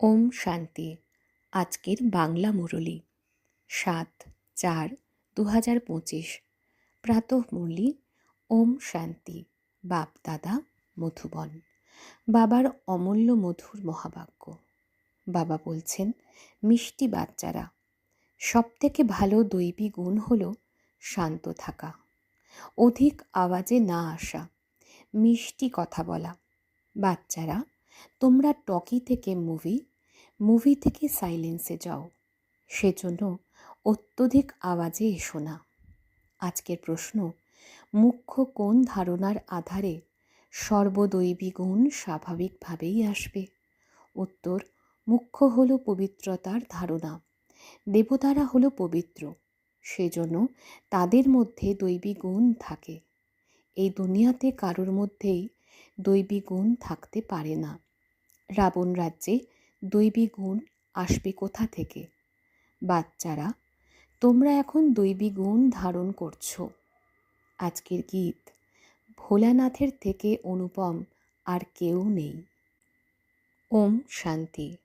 ওম শান্তি। আজকের বাংলা মুরলি। সাত চার দু হাজার পঁচিশ। প্রাতঃ মুরলি, ওম শান্তি। বাপ দাদা, মধুবন। বাবার অমূল্য মধুর মহাবাক্য বাবা বলছেন, মিষ্টি বাচ্চারা, সবথেকে ভালো দৈবী গুণ হল শান্ত থাকা। অধিক আওয়াজে না আসা। মিষ্টি কথা বলা। বাচ্চারা তোমরা টকি থেকে মুভি মুভি থেকে সাইলেন্সে যাও। সেজন্য অত্যধিক আওয়াজে এসো না। আজকের প্রশ্ন, মুখ্য কোন ধারণার আধারে সর্বদৈবী গুণ স্বাভাবিকভাবেই আসবে? উত্তর, মুখ্য হল পবিত্রতার ধারণা, দেবতারা হল পবিত্র, সেজন্য তাদের মধ্যে দৈবী গুণ থাকে। এই দুনিয়াতে কারোর মধ্যেই দৈবী গুণ থাকতে পারে না। রাবণ রাজ্যে দৈবী গুণ আসবে কোথা থেকে? বাচ্চারা, তোমরা এখন দৈবী গুণ ধারণ করছ। আজকের গীত, ভোলানাথের থেকে অনুপম আর কেউ নেই। ওম শান্তি।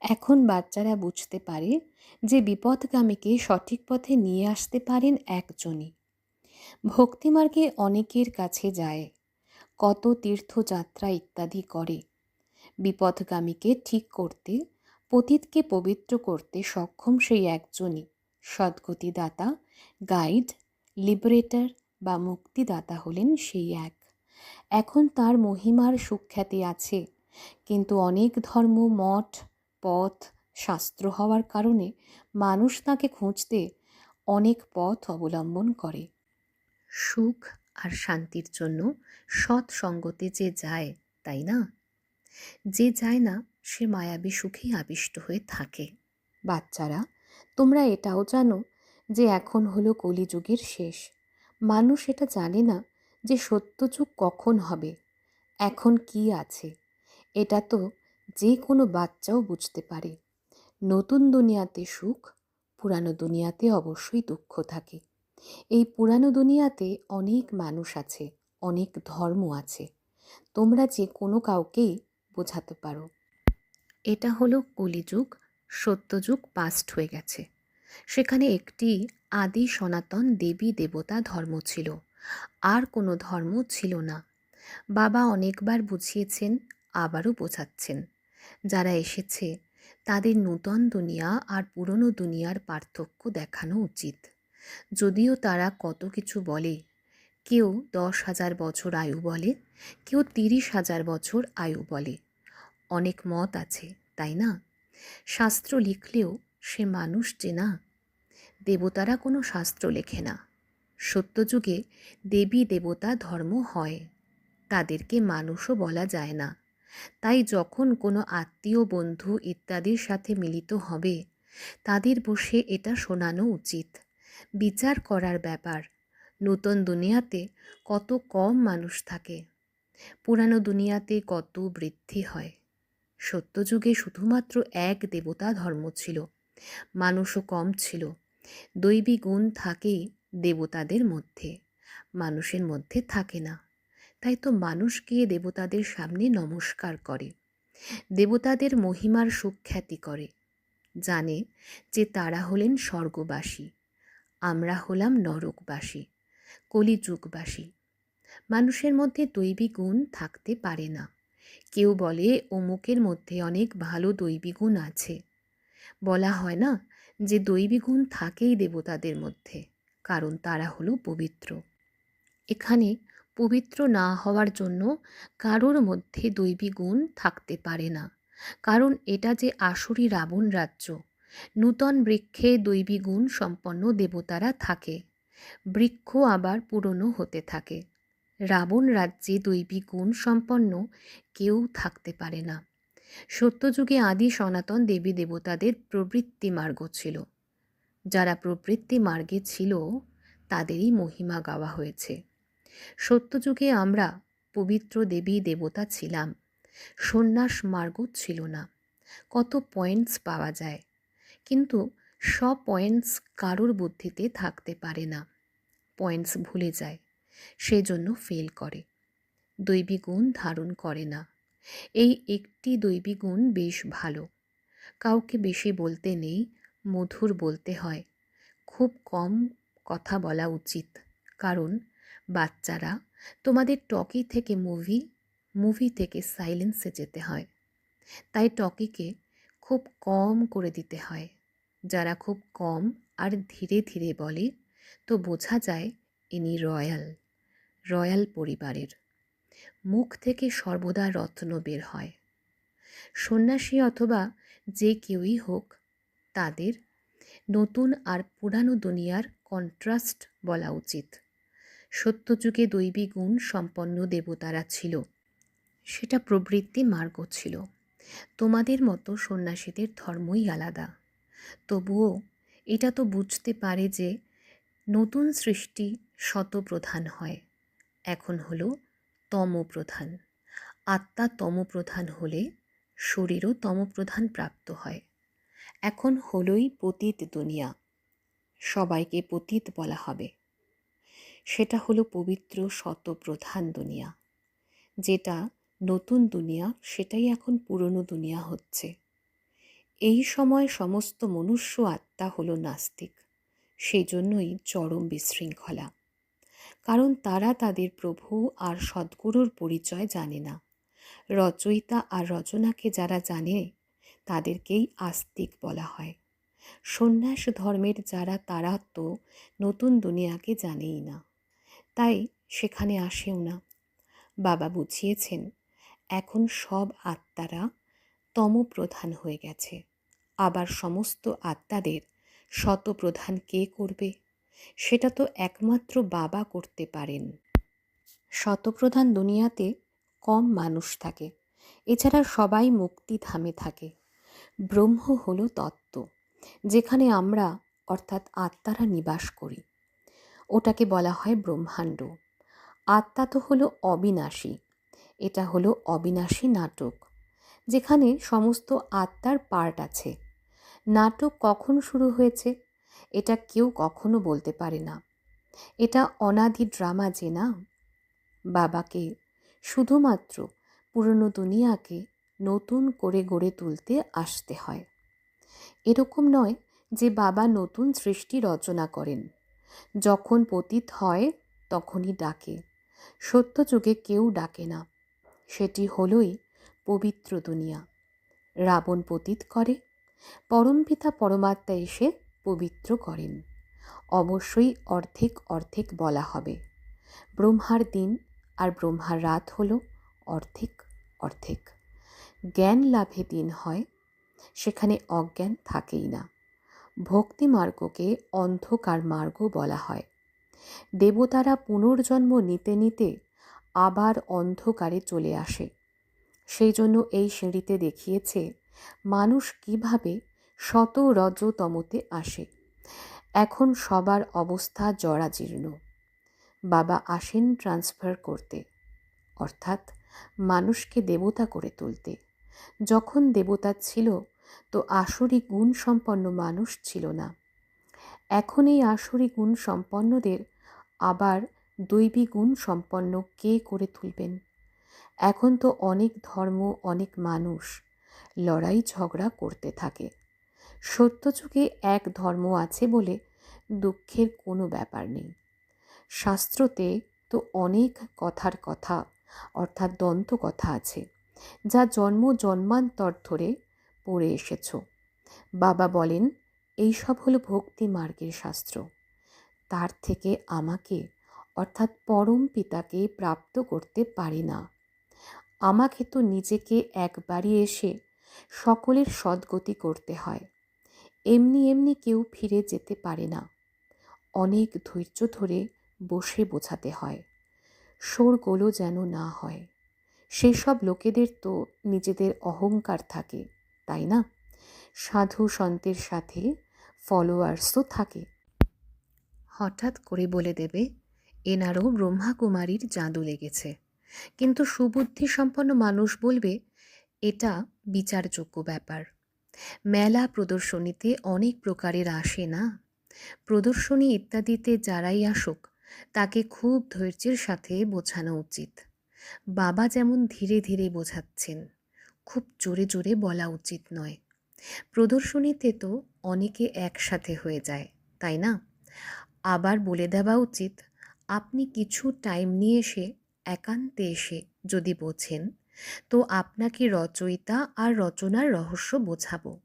এখন বাচ্চারা বুঝতে পারে যে বিপদগামীকে সঠিক পথে নিয়ে আসতে পারেন একজনই। ভক্তিমার্গে অনেকের কাছে যায়, কত তীর্থযাত্রা ইত্যাদি করে। বিপথগামীকে ঠিক করতে, পতিতকে পবিত্র করতে সক্ষম সেই একজনই। সদ্গতিদাতা, গাইড, লিবারেটর বা মুক্তিদাতা হলেন সেই এক। এখন তার মহিমার সুখ্যাতি আছে, কিন্তু অনেক ধর্ম, মঠ, পথ, শাস্ত্র হওয়ার কারণে মানুষ তাকে খুঁজতে অনেক পথ অবলম্বন করে। সুখ আর শান্তির জন্য সৎসঙ্গতে যে যায়, তাই না? যে যায় না, সে মায়াবী সুখেই আবিষ্ট হয়ে থাকে। বাচ্চারা, তোমরা এটাও জানো যে এখন হলো কলিযুগের শেষ। মানুষ এটা জানে না যে সত্যযুগ কখন হবে, এখন কি আছে। এটা তো যে কোনো বাচ্চাও বুঝতে পারে। নতুন দুনিয়াতে সুখ, পুরানো দুনিয়াতে অবশ্যই দুঃখ থাকে। এই পুরানো দুনিয়াতে অনেক মানুষ আছে, অনেক ধর্ম আছে। তোমরা যে কোনো কাউকেই বোঝাতে পারো। এটা হলো কলিযুগ, সত্যযুগ পাস্ট হয়ে গেছে। সেখানে একটি আদি সনাতন দেবী দেবতা ধর্ম ছিল। আর কোনো ধর্ম ছিল না। বাবা অনেকবার বুঝিয়েছেন, আবারও বোঝাচ্ছেন। যারা এসেছে, তাদের নূতন দুনিয়া আর পুরনো দুনিয়ার পার্থক্য দেখানো উচিত। যদিও তারা কত কিছু বলে কেউ দশ হাজার বছর আয়ু বলে, কেউ তিরিশ হাজার বছর আয়ু বলে। অনেক মত আছে, তাই না? শাস্ত্র লিখলেও সে মানুষ যে না, দেবতারা কোনো শাস্ত্র লেখে না। সত্যযুগে দেবী দেবতা ধর্ম হয়, তাদেরকে মানুষও বলা যায় না। তাই যখন কোনো আত্মীয়, বন্ধু ইত্যাদির সাথে মিলিত হবে, তাদের বসে এটা শোনানো উচিত। বিচার করার ব্যাপার নতুন দুনিয়াতে কত কম মানুষ থাকে। পুরানো দুনিয়াতে কত বৃদ্ধি হয়। সত্যযুগে শুধুমাত্র এক দেবতা ধর্ম ছিল, মানুষও কম ছিল। দৈবী গুণ থাকেই দেবতাদের মধ্যে, মানুষের মধ্যে থাকে না। তাই তো মানুষ গিয়ে দেবতাদের সামনে নমস্কার করে, দেবতাদের মহিমার সুখ্যাতি করে, জানে যে তারা হলেন স্বর্গবাসী, আমরা হলাম নরকবাসী। কলিযুগবাসী। মানুষের মধ্যে দৈবী গুণ থাকতে পারে না। কেউ বলে, অমুকের মধ্যে অনেক ভালো দৈবী গুণ আছে। বলা হয় না যে দৈবী গুণ থাকেই দেবতাদের মধ্যে, কারণ তারা হলো পবিত্র। এখানে পবিত্র না হওয়ার জন্য কারোর মধ্যে দৈবী গুণ থাকতে পারে না, কারণ এটা যে আসুরি রাবণ রাজ্য, নূতন বৃক্ষে দৈবী গুণ সম্পন্ন দেবতারা থাকে। বৃক্ষ আবার পুরনো হতে থাকে। রাবণ রাজ্যে দৈবী গুণ সম্পন্ন কেউ থাকতে পারে না। সত্যযুগে আদি সনাতন দেবী দেবতাদের প্রবৃত্তি মার্গ ছিল। যারা প্রবৃত্তি মার্গে ছিল, তাদেরই মহিমা গাওয়া হয়েছে। সত্যযুগে আমরা পবিত্র দেবী দেবতা ছিলাম। সন্ন্যাস মার্গ ছিল না। কত পয়েন্টস পাওয়া যায়। কিন্তু সব পয়েন্টস কারোর বুদ্ধিতে থাকতে পারে না। পয়েন্টস ভুলে যায়। সেজন্য ফেল করে। দৈবী গুণ ধারণ করে না। এই একটি দৈবী গুণ বেশ ভালো। কাউকে বেশি বলতে নেই, মধুর বলতে হয়। খুব কম কথা বলা উচিত। কারণ, বাচ্চারা তোমাদের টকি থেকে মুভি মুভি থেকে সাইলেন্সে যেতে হয়। তাই টকিকে খুব কম করে দিতে হয়। যারা খুব কম আর ধীরে ধীরে বলে তো বোঝা যায় ইনি রয়্যাল রয়্যাল পরিবারের। মুখ থেকে সর্বদা রত্ন বের হয়। সন্ন্যাসী অথবা যে কেউই হোক, তাদের নতুন আর পুরানো দুনিয়ার কন্ট্রাস্ট বলা উচিত। সত্যযুগে দৈবী গুণ সম্পন্ন দেবতারা ছিল। সেটা প্রবৃত্তি মার্গ ছিল। তোমাদের মতো সন্ন্যাসীদের ধর্মই আলাদা। তবুও এটা তো বুঝতে পারে যে নতুন সৃষ্টি শতপ্রধান হয়। এখন হলো তমপ্রধান। আত্মা তমপ্রধান হলে শরীরও তমপ্রধান প্রাপ্ত হয়। এখন হলোই পতীত দুনিয়া। সবাইকে পতীত বলা হবে। সেটা হলো পবিত্র শতপ্রধান দুনিয়া। যেটা নতুন দুনিয়া, সেটাই এখন পুরনো দুনিয়া হচ্ছে। এই সময় সমস্ত মনুষ্য আত্মা হলো নাস্তিক। সেই জন্যই চরম বিশৃঙ্খলা। কারণ তারা তাদের প্রভু আর সদ্গুরুর পরিচয় জানে না। রচয়িতা আর রচনাকে যারা জানে, তাদেরকেই আস্তিক বলা হয়। সন্ন্যাস ধর্মের যারা তারা তো নতুন দুনিয়াকে জানেই না। তাই সেখানে আসেও না। বাবা বুঝিয়েছেন, এখন সব আত্মারা তমপ্রধান হয়ে গেছে। আবার সমস্ত আত্মাদের শতপ্রধান কে করবে? সেটা তো একমাত্র বাবা করতে পারেন। শতপ্রধান দুনিয়াতে কম মানুষ থাকে, এছাড়া সবাই মুক্তিধামে থাকে। ব্রহ্ম হল তত্ত্ব, যেখানে আমরা, অর্থাৎ আত্মারা নিবাস করি। ওটাকে বলা হয় ব্রহ্মাণ্ড। আত্মা তো হলো অবিনাশী, এটা হলো অবিনাশী নাটক, যেখানে সমস্ত আত্মার পার্ট আছে। নাটক কখন শুরু হয়েছে, এটা কেউ কখনো বলতে পারে না। এটা অনাদি ড্রামা যে না? বাবাকে, শুধুমাত্র পুরনো দুনিয়াকে নতুন করে গড়ে তুলতে আসতে হয়। এরকম নয় যে বাবা নতুন সৃষ্টি রচনা করেন। যখন পতিত হয়, তখনই ডাকে। সত্যযুগে কেউ ডাকে না। সেটি হলই পবিত্র দুনিয়া। রাবণ পতিত করে পরমপিতা পরমাত্মা এসে পবিত্র করেন। অবশ্যই অর্ধেক অর্ধেক বলা হবে। ব্রহ্মার দিন আর ব্রহ্মার রাত হল অর্ধেক অর্ধেক। জ্ঞান লাভে দিন হয়, সেখানে অজ্ঞান থাকেই না। ভক্তি মার্গকে অন্ধকার মার্গ বলা হয়। দেবতারা পুনর্জন্ম নিতে নিতে আবার অন্ধকারে চলে আসে। সেই জন্য এই সিঁড়িতে দেখিয়েছে মানুষ কীভাবে শত রজতমতে আসে? এখন সবার অবস্থা জরাজীর্ণ। বাবা আসেন ট্রান্সফার করতে, অর্থাৎ মানুষকে দেবতা করে তুলতে। যখন দেবতা ছিল, তো আসরি গুণ সম্পন্ন মানুষ ছিল না। এখন এই আসরি গুণ সম্পন্নদের আবার দৈবী গুণ সম্পন্ন কে করে তুলবেন? এখন তো অনেক ধর্ম, অনেক মানুষ লড়াই ঝগড়া করতে থাকে। সত্যযুগে এক ধর্ম আছে বলে দুঃখের কোনো ব্যাপার নেই। শাস্ত্রতে তো অনেক কথার কথা, অর্থাৎ দন্ত কথা আছে, যা জন্ম জন্মান্তর ধরে পড়ে এসেছ। বাবা বলেন, এইসব হলো ভক্তি মার্গের শাস্ত্র। তার থেকে আমাকে, অর্থাৎ পরম পিতাকে প্রাপ্ত করতে পারি না। আমাকে তো নিজেকে একবারই এসে সকলের সদ্গতি করতে হয়। এমনি এমনি কেউ ফিরে যেতে পারে না। অনেক ধৈর্য ধরে বসে বোঝাতে হয়। শোরগোলও যেন না হয়। সেসব লোকেদের তো নিজেদের অহংকার থাকে, তাই না? সাধু সন্তের সাথে ফলোয়ার্সও থাকে। হঠাৎ করে বলে দেবে, এনারও ব্রহ্মাকুমারীর জাদু লেগেছে। কিন্তু সুবুদ্ধি সম্পন্ন মানুষ বলবে, এটা বিচারযোগ্য ব্যাপার। মেলা প্রদর্শনীতে অনেক প্রকারের আসে না? প্রদর্শনী ইত্যাদিতে যারাই আসুক, তাকে খুব ধৈর্যের সাথে বোঝানো উচিত। বাবা যেমন ধীরে ধীরে বোঝাচ্ছেন, খুব জোরে জোরে বলা উচিত নয়। প্রদর্শনীতে তো অনেকে একসাথে হয়ে যায়, তাই না? আবার বলে দেওয়া উচিত, আপনি কিছু টাইম নিয়ে এসে, একান্তে এসে যদি বোঝেন তো আপনাকে রচয়িতা আর রচনার রহস্য বোঝাবো।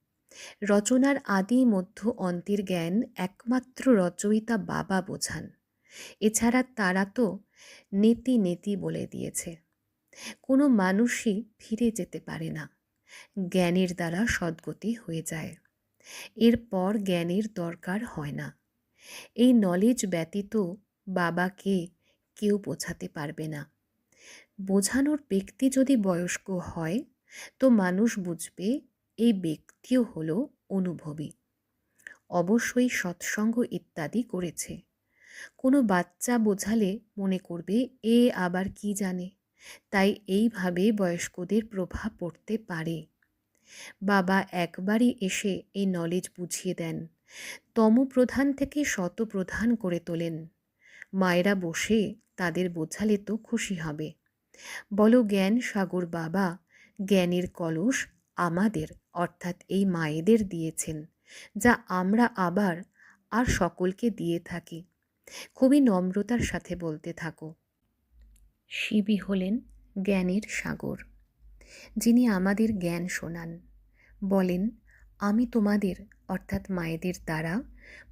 রচনার আদি মধ্য অন্তের জ্ঞান একমাত্র রচয়িতা বাবা বোঝান। এছাড়া তারা তো নেতি নেতি বলে দিয়েছে। কোনো মানুষই ফিরে যেতে পারে না। জ্ঞানের দ্বারা সদ্গতি হয়ে যায়। এরপর জ্ঞানের দরকার হয় না। এই নলেজ ব্যতীত বাবাকে কেউ বোঝাতে পারবে না। বোঝানোর ব্যক্তি যদি বয়স্ক হয়, তো মানুষ বুঝবে এই ব্যক্তিও হলো অনুভবী। অবশ্যই সৎসঙ্গ ইত্যাদি করেছে। কোনো বাচ্চা বোঝালে মনে করবে, এ আবার কি জানে? তাই এইভাবে বয়স্কদের প্রভাব পড়তে পারে। বাবা একবারই এসে এই নলেজ বুঝিয়ে দেন। তমপ্রধান থেকে শতপ্রধান করে তোলেন। মায়েরা বসে তাদের বোঝালে তো খুশি হবে। বলো জ্ঞান সাগর বাবা, জ্ঞানের কলস আমাদের, অর্থাৎ এই মায়েদের দিয়েছেন, যা আমরা আবার আর সকলকে দিয়ে থাকি। খুবই নম্রতার সাথে বলতে থাকো। শিবই হলেন জ্ঞানের সাগর, যিনি আমাদের জ্ঞান শোনান। বলেন, আমি তোমাদের, অর্থাৎ মায়েদের দ্বারা,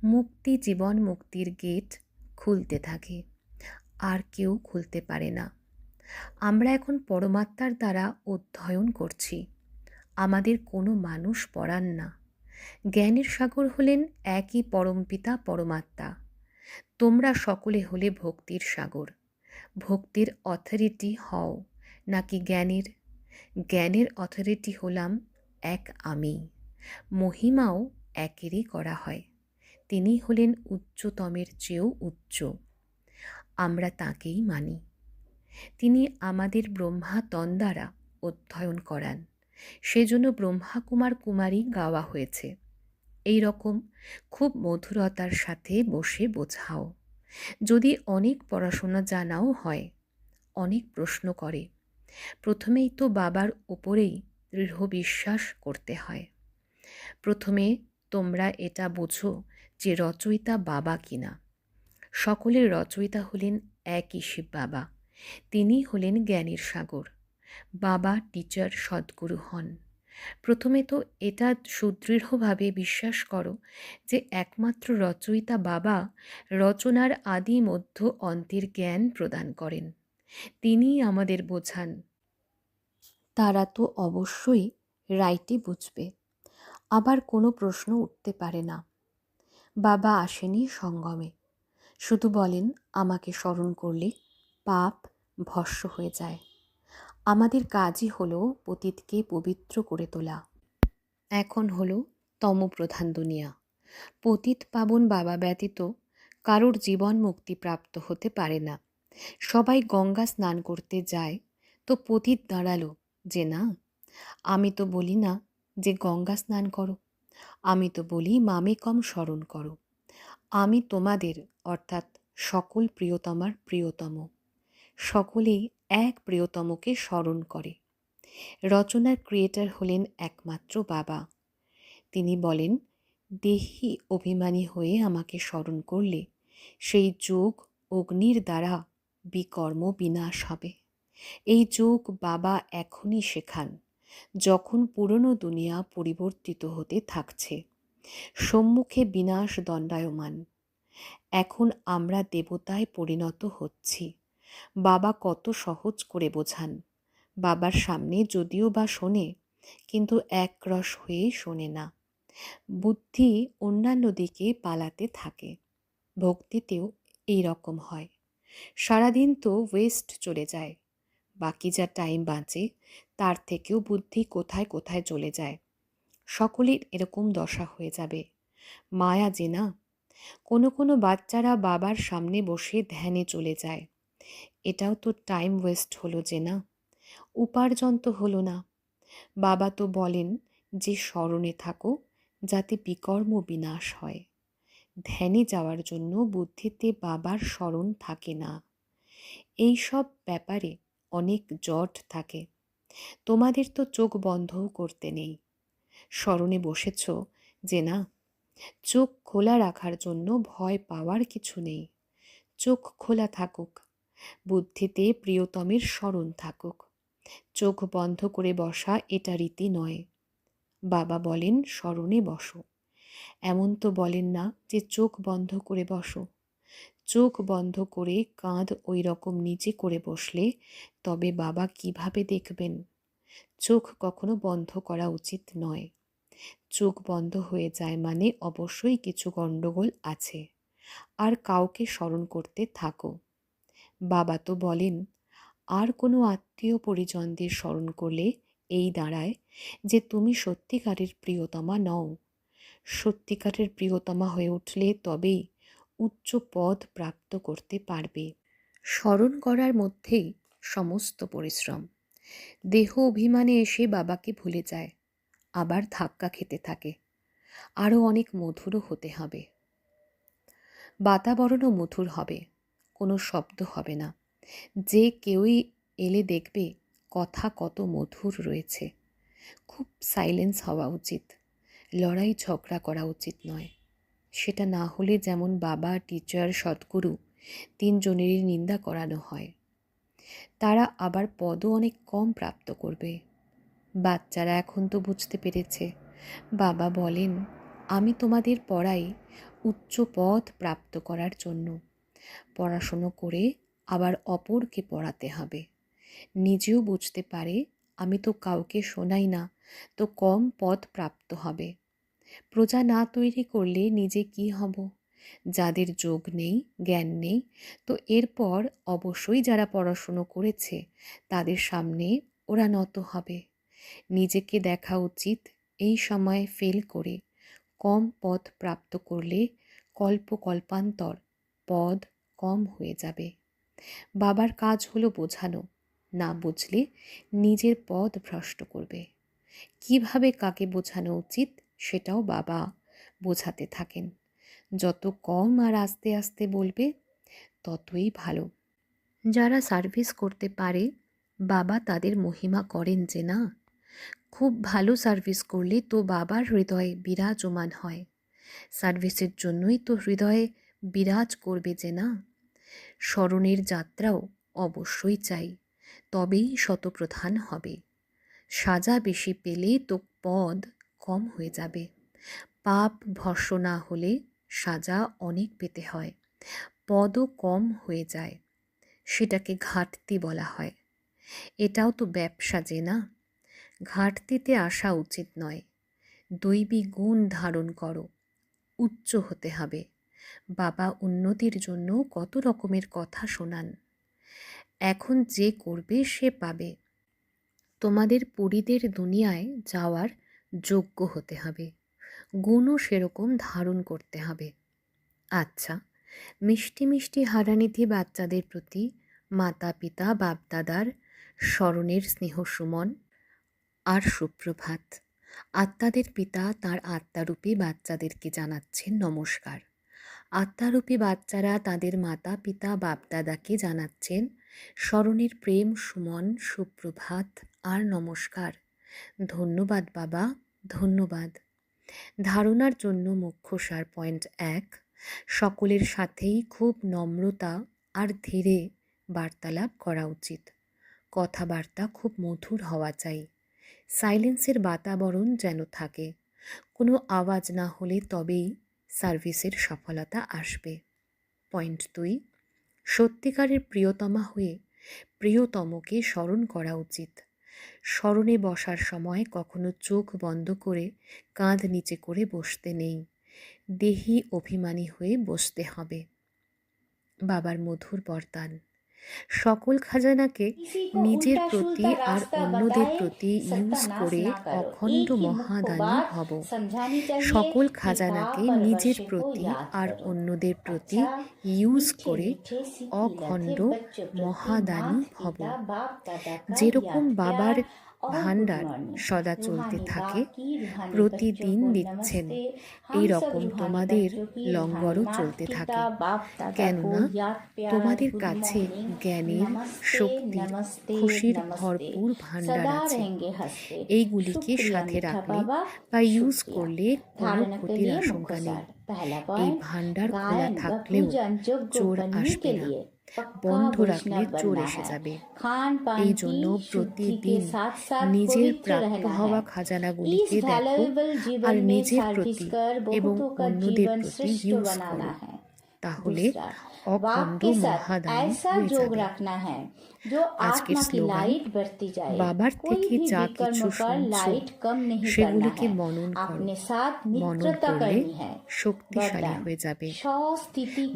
মুক্তি জীবন মুক্তির গেট খুলতে থাকি, আর কেউ খুলতে পারে না। আমরা এখন পরমাত্মার দ্বারা অধ্যয়ন করছি। আমাদের কোনো মানুষ পড়ান না। জ্ঞানের সাগর হলেন একই পরমপিতা পরমাত্মা। তোমরা সকলে হলে ভক্তির সাগর। ভক্তির অথরিটি হও, নাকি জ্ঞানের? জ্ঞানের অথরিটি হলাম এক আমি। মহিমাও একেরই করা হয়। তিনি হলেন উচ্চতমের চেয়েও উচ্চ। আমরা তাকেই মানি। তিনি আমাদের ব্রহ্মা তন দ্বারা অধ্যয়ন করান। সেজন্য ব্রহ্মা কুমার কুমারী গাওয়া হয়েছে। এই রকম খুব মধুরতার সাথে বসে বোঝাও। যদি অনেক পড়াশোনা জানাও হয়, অনেক প্রশ্ন করে। প্রথমেই তো বাবার ওপরেই দৃঢ় বিশ্বাস করতে হয়। প্রথমে তোমরা এটা বোঝো যে রচয়িতা বাবা কিনা। সকলের রচয়িতা হলেন একই শিব বাবা। তিনি হলেন জ্ঞানের সাগর। বাবা টিচার সদ্গুরু হন। প্রথমে তো এটা সুদৃঢ়ভাবে বিশ্বাস করো যে একমাত্র রচয়িতা বাবা রচনার আদি মধ্য অন্তের জ্ঞান প্রদান করেন। তিনি আমাদের বোঝান। তারা তো অবশ্যই রাইটই বুঝবে। আবার কোনো প্রশ্ন উঠতে পারে না। বাবা আসেনি সঙ্গমে। শুধু বলেন, আমাকে স্মরণ করলে পাপ ভস্য হয়ে যায়। আমাদের কাজই হলো পতীতকে পবিত্র করে তোলা। এখন হলো তমপ্রধান দুনিয়া। পতিত পাবন বাবা ব্যতীত কারোর জীবন মুক্তি প্রাপ্ত হতে পারে না। সবাই গঙ্গা স্নান করতে যায় তো পতিত দাঁড়াল যে না, আমি তো বলি না যে গঙ্গা স্নান করো। আমি তো বলি মামে কম স্মরণ করো। আমি তোমাদের অর্থাৎ সকল প্রিয়তমার প্রিয়তম। সকলেই এক প্রিয়তমকে স্মরণ করে। রচনার ক্রিয়েটার হলেন একমাত্র বাবা। তিনি বলেন, দেহি অভিমানী হয়ে আমাকে স্মরণ করলে সেই যোগ অগ্নির দ্বারা বিকর্ম বিনাশ হবে। এই যোগ বাবা এখনই শেখান, যখন পুরনো দুনিয়া পরিবর্তিত হতে থাকছে। সম্মুখে বিনাশ দণ্ডায়মান। এখন আমরা দেবতায় পরিণত হচ্ছি। বাবা কত সহজ করে বোঝান। বাবার সামনে যদিও বা শোনে, কিন্তু একরস হয়ে শোনে না। বুদ্ধি অন্যান্য দিকে পালাতে থাকে। ভক্তিতেও এই রকম হয়। সারাদিন তো ওয়েস্ট চলে যায়। বাকি যা টাইম বাঁচে, তার থেকেও বুদ্ধি কোথায় কোথায় চলে যায়। সকলের এরকম দশা হয়ে যাবে। মায়া যে না? কোনো কোনো বাচ্চারা বাবার সামনে বসে ধ্যানে চলে যায়। এটাও তো টাইম ওয়েস্ট হলো যে না। উপার্জন তো হলো না। বাবা তো বলেন যে স্মরণে থাকো যাতে বিকর্ম বিনাশ হয়। ধ্যানে যাওয়ার জন্য বুদ্ধিতে বাবার স্মরণ থাকে না। এই সব ব্যাপারে অনেক জট থাকে। তোমাদের তো চোখ বন্ধও করতে নেই। স্মরণে বসেছ যে না, চোখ খোলা রাখার জন্য ভয় পাওয়ার কিছু নেই। চোখ খোলা থাকুক। বুদ্ধিতে প্রিয়তমের স্মরণ থাকুক। চোখ বন্ধ করে বসা এটা রীতি নয়। বাবা বলেন, স্মরণে বসো। এমন তো বলেন না যে চোখ বন্ধ করে বসো। চোখ বন্ধ করে কাঁধ ওই রকম নিচে করে বসলে তবে বাবা কীভাবে দেখবেন? চোখ কখনো বন্ধ করা উচিত নয়। চোখ বন্ধ হয়ে যায় মানে অবশ্যই কিছু গণ্ডগোল আছে। আর কাউকে স্মরণ করতে থাকো। বাবা তো বলেন, আর কোনো আত্মীয় পরিজনদের স্মরণ করলে এই দাঁড়ায় যে তুমি সত্যিকারের প্রিয়তমা নও। সত্যিকারের প্রিয়তমা হয়ে উঠলে তবেই উচ্চ পদ প্রাপ্ত করতে পারবে। স্মরণ করার মধ্যেই সমস্ত পরিশ্রম। দেহ অভিমানে এসে বাবাকে ভুলে যায়, আবার ধাক্কা খেতে থাকে। আরও অনেক মধুরও হতে হবে। বাতাবরণও মধুর হবে। কোনো শব্দ হবে না। যে কেউই এলে দেখবে কথা কত মধুর রয়েছে। খুব সাইলেন্স হওয়া উচিত। লড়াই ঝগড়া করা উচিত নয়। সেটা না হলে যেমন বাবা টিচার সদ্গুরু তিনজনেরই নিন্দা করানো হয়। তারা আবার পদও অনেক কম প্রাপ্ত করবে। বাচ্চারা এখন তো বুঝতে পেরেছে। বাবা বলেন, আমি তোমাদের পড়াই উচ্চ পদ প্রাপ্ত করার জন্য। পড়াশুনো করে আবার অপরকে পড়াতে হবে। নিজেও বুঝতে পারে, আমি তো কাউকে শোনাই না, তো কম পদ প্রাপ্ত হবে। প্রজা না তৈরি করলে নিজে কি হব? যাদের যোগ নেই, জ্ঞান নেই, তো এরপর অবশ্যই যারা পড়াশুনো করেছে, তাদের সামনে ওরা নত হবে। নিজেকে দেখা উচিত এই সময় ফেল করে। কম পদ প্রাপ্ত করলে কল্প কল্পান্তর পদ কম হয়ে যাবে। বাবার কাজ হলো বোঝানো, না বুঝলে নিজের পদ ভ্রষ্ট করবে। কীভাবে কাকে বোঝানো উচিত সেটাও বাবা বোঝাতে থাকেন। যত কম আর আস্তে আস্তে বলবে, ততই ভালো। যারা সার্ভিস করতে পারে, বাবা তাদের মহিমা করেন যে না, খুব ভালো সার্ভিস করলে তো বাবার হৃদয়ে বিরাজমান হয়। সার্ভিসের জন্যই তো হৃদয়ে বিরাজ করবে যে না? স্মরণের যাত্রাও অবশ্যই চাই, তবেই শতপ্রধান হবে। সাজা বেশি পেলে তো পদ কম হয়ে যাবে। পাপ ভস্য না হলে সাজা অনেক পেতে হয়, পদও কম হয়ে যায়, সেটাকে ঘাটতি বলা হয়। এটাও তো ব্যবসা যে না? ঘাটতিতে আসা উচিত নয়। দৈবী গুণ ধারণ করো, উচ্চ হতে হবে। বাবা উন্নতির জন্য কত রকমের কথা শোনান। এখন যে করবে সে পাবে। তোমাদের পুরীদের দুনিয়ায় যাওয়ার যোগ্য হতে হবে। গুণও সেরকম ধারণ করতে হবে। আচ্ছা মিষ্টি মিষ্টি হারানিধি বাচ্চাদের প্রতি মাতা পিতা বাপদাদার স্মরণের স্নেহ সুমন আর সুপ্রভাত। আত্মাদের পিতা তার আত্মারূপী বাচ্চাদেরকে জানাচ্ছেন নমস্কার। আত্মারূপী বাচ্চারা তাদের মাতা, পিতা, বাপদাদাকে জানাচ্ছেন, স্মরণের প্রেম, সুমন, সুপ্রভাত, আর নমস্কার। ধন্যবাদ বাবা, ধন্যবাদ। ধারণার জন্য মুখ্য সার পয়েন্ট এক, সকলের সাথেই খুব নম্রতা আর ধীরে বার্তালাপ করা উচিত। কথাবার্তা খুব মধুর হওয়া চাই। সাইলেন্সের বাতাবরণ যেন থাকে। কোনো আওয়াজ না হলে তবেই সার্ভিসের সফলতা আসবে। পয়েন্ট দুই, সত্যিকারের প্রিয়তমা হয়ে প্রিয়তমকে স্মরণ করা উচিত। স্মরণে বসার সময় কখনো চোখ বন্ধ করে কাঁধ নিচে করে বসতে নেই। দেহি অভিমানী হয়ে বসতে হবে। বাবার মধুর বরদান। সকল খাজানাকে নিজের প্রতি আর অন্যদের প্রতি ইউজ করে অখণ্ড মহাদানী হব। সকল খাজানাকে নিজের প্রতি আর অন্যদের প্রতি ইউজ করে অখণ্ড মহাদানী হব। যেরকম বাবার ভাণ্ডার সদা চলতে থাকে। প্রতিদিন দিচ্ছেন এই রকম তোমাদের লঙ্গরও চলতে থাকে। কেননা তোমাদের কাছে জ্ঞানের শক্তির খুশির ভরপুর ভাণ্ডার আছে। এইগুলিকে সাথে রাখলে বা ইউজ করলে কোনো ক্ষতির আশঙ্কা নেই। এই ভাণ্ডার খোলা থাকলেও চোর আসবে না। বন্ধ রাখলে চোর এসে যাবে। এই জন্য প্রতিদিন নিজের প্রাপ্য হওয়া খাজানাগুলিকে দেখো আর নিজের প্রতি এবং অন্যদের প্রতি ইউজ করো। তাহলে বাবার থেকে যা কিছু সেগুলিকে মনন মনন করলে শক্তিশালী হয়ে যাবে।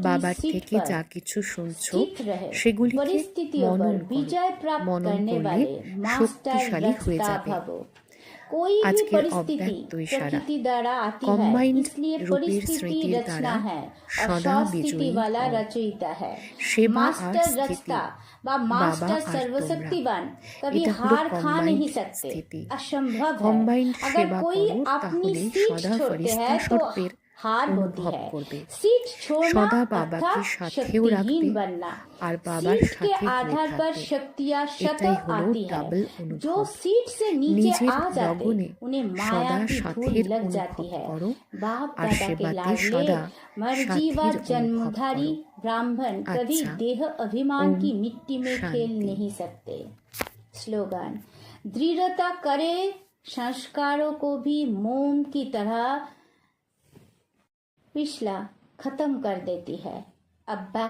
বাবার থেকে যা কিছু শুনছো সেগুলিকে মনন করো। মনন করলে শক্তিশালী হয়ে যাবে। আজকের অব্যক্ত ইশারা কম্বাইন্ড রূপের স্মৃতির দ্বারা সদা বিজয়ী সেবা আর স্থিতি বাবা আর তোমরা। এটা পুরো কম্বাইন্ড স্থিতি। কম্বাইন্ড সেবা করো তাহলে সদা ফরিস্তা স্বরূপের तो সর্পের हार होती অনুভব है করবে सीट छोड़ना সদা বাবাকে अर्थात সাথেও রাখবে शक्तिहीन बनना আর বাবার सीट সাথে के হয়ে आधार पर থাকবে शक्तियां शत এটাই হলো आती है ডাবল जो অনুভব सीट से नीचे নিজের आ जाते লগনে उन्हें माया সদা की धूल সাথের लग অনুভব जाती है করো बाप আর दादा के সেবাতে लाडले সদা मर्जी व সাথীর অনুভব जन्मधारी করো ब्राह्मण कभी अच्छा। देह अभिमान ओम की मिट्टी में खेल शांति। नहीं सकते स्लोगन दृढ़ता करे संस्कारों को भी मोम की तरह पिछला खत्म कर देती है। अब बैक